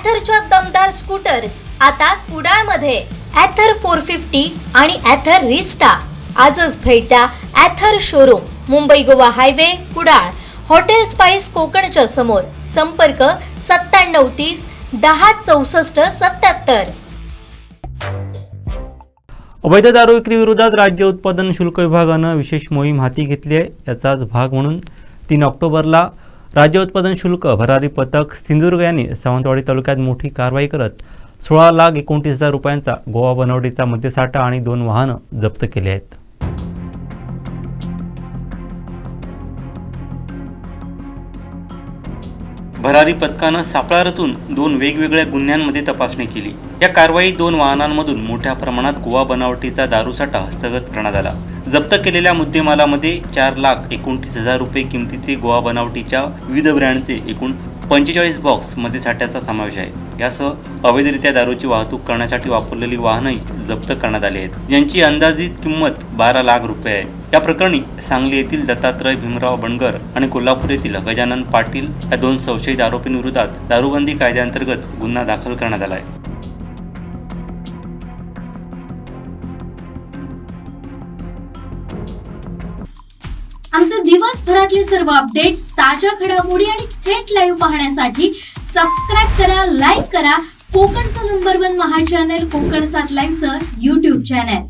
ॲथरच्या दमदार स्कूटर्स आता कुडाळमध्ये. ॲथर फोर फिफ्टी आणि ॲथर रिस्टा आजच भेट द्या Ather showroom Mumbai Goa highway Kudal. Hotel spice कोकणच्या समोर. संपर्क सत्त्याण्णव तीस दहा चौसष्ट सत्याहत्तर अवैध दारू विक्रीविरोधात राज्य उत्पादन शुल्क विभागानं विशेष मोहीम हाती घेतली आहे. याचाच भाग म्हणून तीन ऑक्टोबरला राज्य उत्पादन शुल्क भरारी पथक सिंधुदुर्ग यांनी सावंतवाडी तालुक्यात मोठी कारवाई करत सोळा लाख एकोणतीस हजार रुपयांचा गोवा बनावटीचा मद्यसाठा आणि दोन वाहनं जप्त केली आहेत. भरारी पथकानं सापळा रचून दोन वेगवेगळ्या गुन्ह्यांमध्ये तपासणी केली. या कारवाईत दोन वाहनांमधून मोठ्या प्रमाणात गोवा बनावटीचा दारूसाठा हस्तगत करण्यात आला. जप्त केलेल्या मुद्देमालामध्ये चार लाख एकोणतीस हजार रुपये किमतीचे गोवा बनावटीच्या विविध ब्रँडचे एकूण पंचेचाळीस बॉक्समध्ये साठ्याचा समावेश आहे. यासह अवैधरित्या दारूची वाहतूक करण्यासाठी वापरलेली वाहनही जप्त करण्यात आली आहेत. ज्यांची अंदाजित किंमत बारा लाख रुपये आहे. या प्रकरणी सांगली येथील दत्तात्रय भीमराव बणगर आणि कोल्हापूर येथील गजानन पाटील या दोन संशयित आरोपींविरोधात दारूबंदी कायद्याअंतर्गत गुन्हा दाखल करण्यात आला आहे. आमचे दिवसभरातले सर्व अपडेट्स ताज्या घडामोडी आणि थेट लाईव्ह पाहण्यासाठी सबस्क्राईब करा लाईक करा. कोकणचं number one Maha channel Konkan सात लाईव्हचं युट्यूब चॅनल